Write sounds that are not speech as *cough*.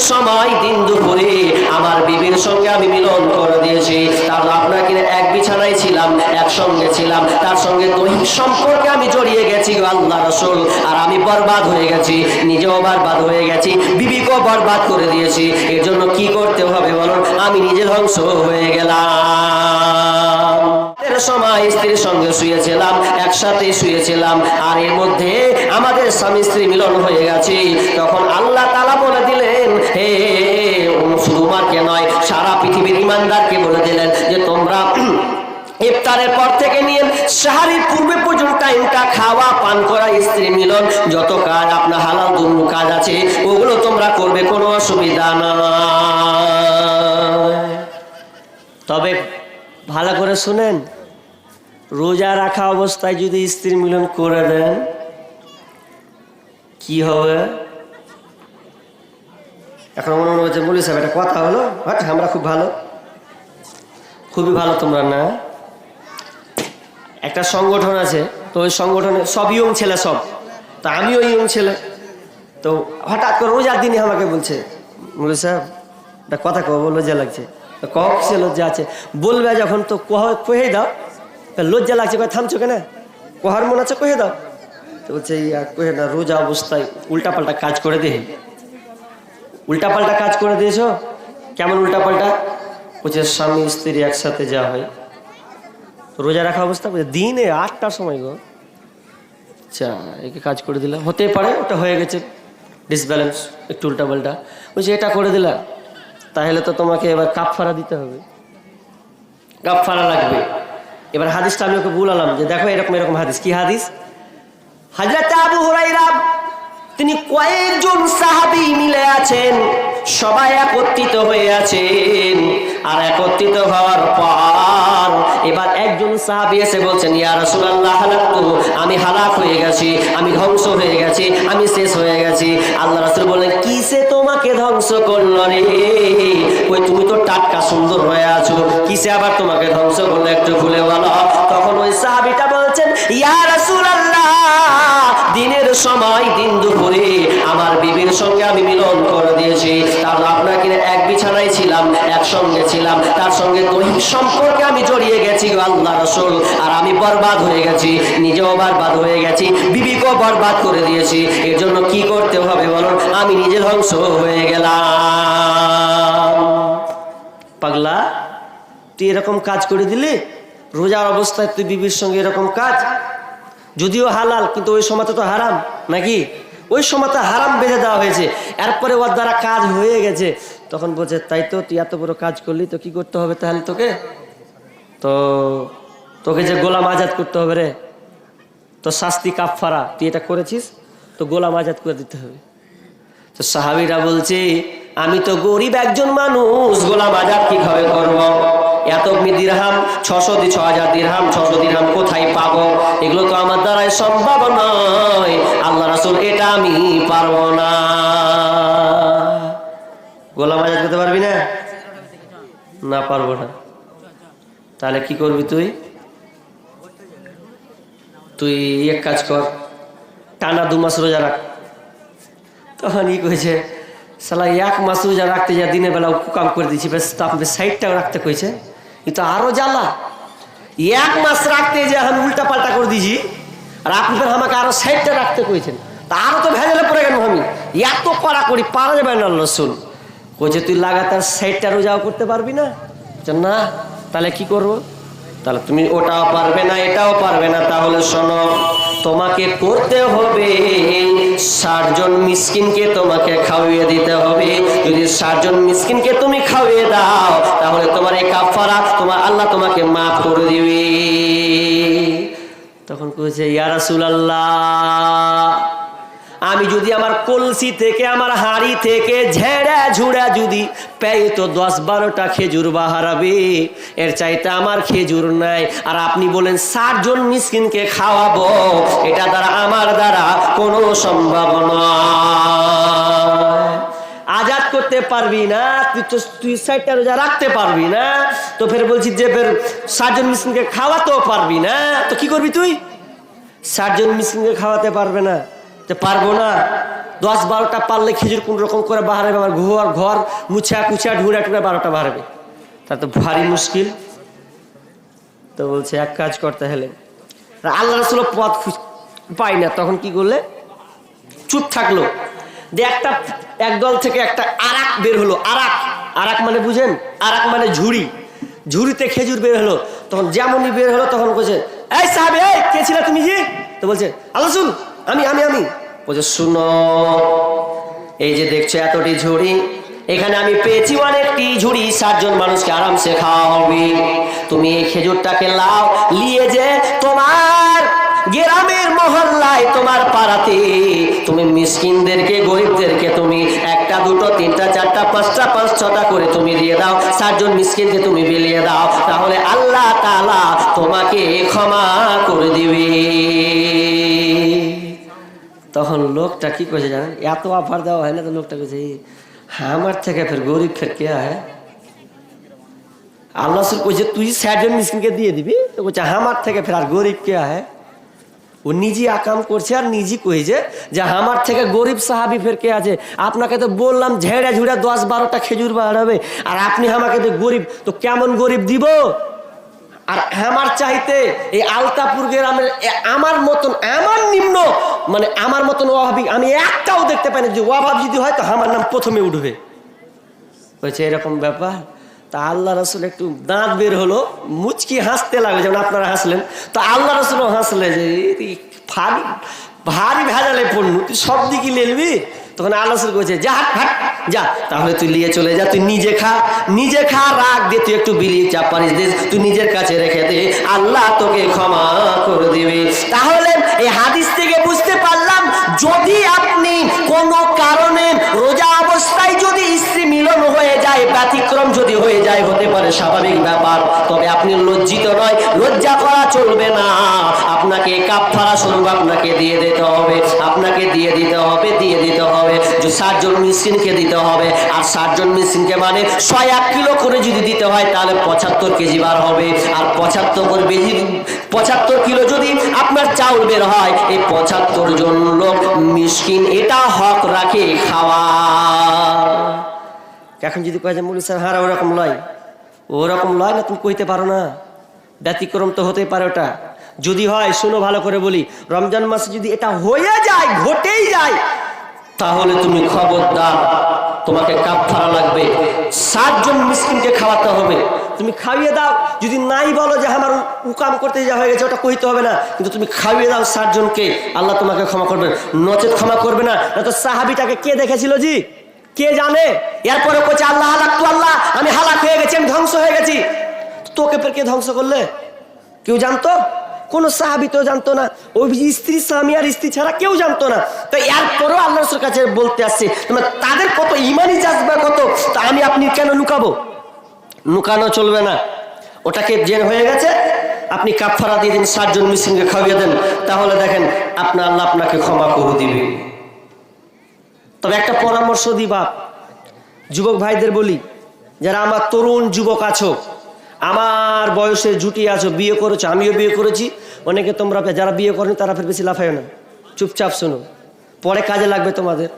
সময় দিন দুপুরে আমার বিবির সঙ্গে আমি মিলন করে দিয়েছি। তার আপনাকে এক বিছানায় ছিলাম, একসঙ্গে ছিলাম। তার সঙ্গে দৈহিক সম্পর্কে আমি জড়িয়ে গেছি আল্লাহ রসুল। আর আমি বরবাদ হয়ে গেছি, নিজেও বরবাদ হয়ে গেছি, বিবিকেও বরবাদ করে দিয়েছি। এর জন্য কি করতে হবে বলুন? আমি নিজে ধ্বংস হয়ে গেলাম। সময় স্ত্রীর সঙ্গে শুয়েছিলাম, একসাথে শুয়েছিলাম, আর এর মধ্যে আমাদের স্বামী স্ত্রী মিলন হয়ে গেছে। তখন আল্লাহ তালা বলে দিলেন, হে শুধু মাকে নয়, সারা পৃথিবীর ইমানদারকে বলে দিলেন যে তোমরা *clears throat* ইফতারের পর থেকে নিয়ে সাহারির পূর্বে পর্যন্ত টাইমটা খাওয়া, পান করা, স্ত্রী মিলন, যত কাজ আপনার হালাল দুর্ম কাজ আছে, ওগুলো তোমরা করবে, কোনো অসুবিধা না তবে ভালো করে শুনেন রোজা রাখা অবস্থায় যদি স্ত্রী মিলন করে দেন, কি হবে? এখন মনে মনে হচ্ছে বলি সাহেব কথা হলো হট আমরা খুব ভালো। খুবই ভালো তোমরা না? একটা সংগঠন আছে, তো ওই সংগঠনে সব ইয়ং ছেলে সব। তো আমিও ইয়ং ছেলে। তো হঠাৎ করে রোজার দিনে আমাকে বলছে, বলে সাহেব, একটা কথা কব লজ্জা লাগছে। কহ সে লজ্জা আছে? বলবে যখন তো কহ দাও। লজ্জা লাগছে, কয়, থামছো কেন? কহার মনে আছে কহে দাও। তো বলছে, ইয়া কহে না, রোজা অবস্থায় উল্টাপাল্টা কাজ করে দে। উল্টাপাল্টা কাজ করে দিয়েছ? কেমন উল্টাপাল্টা? বলছে, স্বামী, স্ত্রী একসাথে যা হয়। রোজা রাখা অবস্থা, বলছে, দিনে আটটার সময় গো। আচ্ছা একে কাজ করে দিলাম হতে পারে, ওটা হয়ে গেছে। ডিসব্যালেন্স একটু উল্টাপাল্টা। বলছে, এটা করে দিলাম তাহলে তো তোমাকে এবার কাপ ফাড়া দিতে হবে। কাপফারা লাগবে। এবার হাদিসটা আমি ওকে বলালাম যে দেখো এরকম এরকম হাদিস। কি হাদিস? হাজরাতে আবু হুরাইরা তিনি কয়েকজন সাহাবী মিলে আছেন, সবাই একত্রিত হয়ে আছেন। আর একত্রিত হওয়ার পর এবার একজন সাহাবী এসে বলছেন, ইয়া রাসূলুল্লাহ হালাকতু আমি হালাক হয়ে গেছি, আমি ধ্বংস হয়ে গেছি, আমি শেষ হয়ে গেছি। আল্লাহ রাসূল বললেন, কিসে তোমাকে ধ্বংস করল রে? ওই তুমি তো টাটকা সুন্দর হয়ে আছো। কিসে আবার তোমাকে ধ্বংস করল একটু ভুলে বলো? তখন ওই সাহাবীটা বলছেন দিনের সময় দিন দুপুরে আমার বিবির সঙ্গে আমি মিলন করে দিয়েছি। তার আপনাকে এক বিছানায় ছিলাম, একসঙ্গে ছিলাম। তার সঙ্গে দৈহিক সম্পর্কে আমি জড়িয়ে গেছি আল্লাহ রসুল। আর আমি বরবাদ হয়ে গেছি, নিজেও বরবাদ হয়ে গেছি, বিবিকেও বরবাদ করে দিয়েছি। এর জন্য কি করতে হবে বলুন? আমি নিজে ধ্বংস হয়ে গেলাম। পাগলা, তুই এরকম কাজ করে দিলি, রোজার অবস্থায় তুই বিবির সঙ্গে এরকম কাজ? যদিও হালাল, কিন্তু ওই সময়তে তো হারাম, নাকি? ওই সময়তে হারাম বেঁধে দেওয়া হয়েছে। এরপরে ওর দ্বারা কাজ হয়ে গেছে। তখন বলছে, তাই তো, তুই এত বড় কাজ করলি, তো কি করতে হবে তাহলে তোকে? তো, তোকে যে গোলাম আজাদ করতে হবে রে, তো শাস্তি কাফারা তুই এটা করেছিস? তো গোলাম আজাদ করে দিতে হবে। তো সাহাবিরা বলছে আমি তো গরিব একজন মানুষ গোলাম আজাদ কীভাবে করব? এত দিরহাম, ছশো ছ হাজার দিরহাম, ছশো দিরহাম কোথায় পাবো? এগুলো তো আমার দ্বারাই সম্ভব নয়। আল্লাহ রাসুল, এটা আমি পারব না। গোলাম আজাদ করতে পারবি না? না, পারব না। তাহলে কি করবি তুই? তুই এক কাজ কর, টানা দু মাস রোজা রাখ। তখন ই কয়েছে সালা এক মাস রোজা রাখতে যা দিনের বেলা কাম করে দিয়েছি, বেশ আপনি সাইডটাও রাখতে কইছে। কিন্তু আরও জ্বালা। এক মাস রাখতে যে আমি উল্টা পাল্টা করে দিয়েছি, আর আপনি আমাকে আরও সাইডটা রাখতে কইছেন। তা আরও তো ভেজালে পড়ে গেল আমি। এত কড়া করি পারা যাবে না রসুন কইছে, তুই লাগাতার সাইডটা রোজাও করতে পারবি না? না। তাহলে কি করব? তাহলে, তুমি ওটাও পারবে না, এটাও পারবে না। তাহলে শোনো তোমাকে করতে হবে। ষাট জন মিসকিনকে তোমাকে খাওয়িয়ে দিতে হবে। যদি ষাট জন মিসকিনকে তুমি খাওয়িয়ে দাও, তাহলে তোমার এই কাফারা তোমার আল্লাহ তোমাকে মাফ করে দিবে। তখন কয়েছে ইয়ারাসুল আল্লাহ আমি যদি আমার কলসি থেকে, আমার হাড়ি থেকে ঝেড়া ঝুড়া যদি পেয়ে তো দশ বারোটা খেজুর বাহারাবে। এর চাইতে আমার খেজুর নাই। আর আপনি বলেন ষাট জন মিসকিনকে খাওয়াবো? এটা দ্বারা আমার দ্বারা কোনো সম্ভাবনা আজাদ করতে পারবি না, তুই তো তুই সাইডটা রোজা রাখতে পারবি না, তো ফের বলছি যে, ফের ষাটজন মিসকিনকে খাওয়াতেও পারবি না। তো কি করবি তুই? ষাটজন মিসকিনকে খাওয়াতে পারবে না। যে পারব না। দশ বারোটা পারলে খেজুর কোন রকম করে বাহারবে আমার ঘর ঘর মুছা কুছা, ঢুড়া টুড়া বারোটা বাহারবে। তা তো ভারী মুশকিল। তো বলছে, এক কাজ করতে হলে। আল্লাহ রসুল পথ পাই না, তখন কি করলে? চুপ থাকল। দিয়ে একটা একদল থেকে একটা আরাক বের হলো। আরাক আরাক মানে বুঝেন? আরাক মানে ঝুড়ি। ঝুড়িতে খেজুর বের হলো। তখন যেমনই বের হলো, তখন বলছে, এই সাহেব, এই, কে ছিল তুমি যে তো বলছে, আল্লাহ আমি আমি আমি। বলছে, শুনো, এই যে দেখছ এতটি ঝুড়ি, এখানে আমি পেয়েছি অনেকটি ঝুড়ি, সাতজন মানুষকে আরামসে খাওয়া হবে তুমি এই খেজুরটাকে লাও, নিয়ে যে তোমার গ্রামের মহল্লায়, তোমার পাড়াতে। তুমি মিসকিনদেরকে, গরিবদেরকে তুমি একটা, দুটো, তিনটা, চারটা, পাঁচটা, পাঁচ, ছটা করে তুমি দিয়ে দাও, সাতজন মিসকিনকে তুমি বিলিয়ে দাও। তাহলে আল্লাহ তাআলা তোমাকে ক্ষমা করে দিবে। তখন লোকটা কি করেছে জানেন? এত অফার দেওয়া হয় না তো লোকটা হ্যাঁ আমার থেকে ফের গরিব ফের কে হয় আল্লাহ কইছে, তুই স্যাডজন মিসকিনকে দিয়ে দিবি? তো বলছে আমার থেকে ফের আর গরিব কে হয় ও নিজে আকাম করছে আর নিজে কইছে যে আমার থেকে গরিব সাহাবি ফের কে আছে? আপনাকে তো বললাম ঝেড়ে ঝুড়ে দশ বারোটা খেজুর বাড়াবে, আর আপনি আমাকে তো গরিব, তো কেমন গরিব দিব? আর আমার চাইতে এই আলতাপুর গ্রামের আমার মতন, আমার নিম্ন মানে আমার মতন অভাবী আমি একটাও দেখতে পাই না যে অভাব যদি হয়, তো আমার নাম প্রথমে উঠবে। বলছে এরকম ব্যাপার। তা আল্লাহ রসুল একটু দাঁত বের হলো, মুচকি হাসতে লাগল, যেমন আপনারা হাসলেন। তো আল্লাহ রসুলও হাসলে যে ভারী ভারী ভেজালে পড়নু তুই সব দিকে লেলবি? তখন রসুল কইছে, যা, হাট যা, তাহলে তুই নিয়ে চলে যা, তুই নিজে খা নিজে খা, রাগ দে তুই একটু বিলি চাপ পানিস দে, তুই নিজের কাছে রেখে দে, আল্লাহ তোকে ক্ষমা করে দিবে। তাহলে এই হাদিস থেকে বুঝতে পারলাম, যদি আপনি কোনো কারণে রোজা অবস্থায় যদি স্ত্রী মিলন হয়ে যায়, ব্যতিক্রম যদি হয়ে যায়, হতে পারে স্বাভাবিক ব্যাপার, তবে আপনি লজ্জিত নয়, লজ্জা করা চলবে না। আপনাকে কাপফারা স্বরূপ আপনাকে দিয়ে দিতে হবে। আপনাকে দিয়ে দিতে হবে, দিয়ে দিতে হবে। ষাটজন মিসকিনকে দিতে হবে। আর ষাটজন মিসকিনকে মানে ছয় এক কিলো করে যদি দিতে হয়, তাহলে পঁচাত্তর কেজি বার হবে। আর পঁচাত্তর করে বেজি পঁচাত্তর কিলো যদি আপনার চাউল বের হয়, এই পঁচাত্তর জন লোক মিসকিন, এটা হক রাখে খাওয়া। এখন যদি কয় যে স্যার হ্যাঁ ওরকম লয় ওরকম লয় না, তুমি কইতে পারো না। ব্যতিক্রম তো হতেই পারে ওটা। যদি হয়, শুনো ভালো করে বলি, রমজান মাসে যদি এটা হয়ে যায়, ঘটেই যায়, তাহলে তুমি খবরদার, তোমাকে কাপড়া লাগবে, সাতজন মিসকিনকে খাওয়াতে হবে। তুমি খাইয়ে দাও, যদি নাই বলো যে আমার উ- উকাম করতে যা হয়ে গেছে, ওটা কইতে হবে না। কিন্তু তুমি খাইয়ে দাও সাতজনকে, আল্লাহ তোমাকে ক্ষমা করবে নচেত ক্ষমা করবে না না তো সাহাবিটাকে কে দেখেছিল জি? কে জানে? এরপরে কোচে আল্লাহ হালাক তু আল্লাহ, আমি হালাক হয়ে গেছি, আমি ধ্বংস হয়ে গেছি। তোকে ফের কে ধ্বংস করলে? কেউ জানতো? কোন সাহাবি তো জানতো না। ওই স্ত্রী, স্বামী আর স্ত্রী ছাড়া কেউ জানতো না। তো এরপরেও আল্লাহ রসুল কাছে বলতে আসছে, তোমরা তাদের কত ইমানই যাচবা কত? তা আমি আপনি কেন লুকাবো? লুকানো চলবে না। ওটাকে যে হয়ে গেছে। আপনি কাপড়া দিয়ে দিন, সাতজন মিসিংকে খাওয়িয়ে দেন। তাহলে দেখেন, আপনার আল্লাহ আপনাকে ক্ষমা করে দিবে। তবে একটা পরামর্শ দিই বাপ। যুবক ভাইদের বলি, যারা আমার তরুণ যুবক আছো আমার বয়সে জুটি আছো, বিয়ে করেছ, আমিও বিয়ে করেছি। অনেকে তোমরা যারা বিয়ে করেনি তারা ফের বেশি লাফায় না। চুপচাপ শোনো। পরে কাজে লাগবে তোমাদের।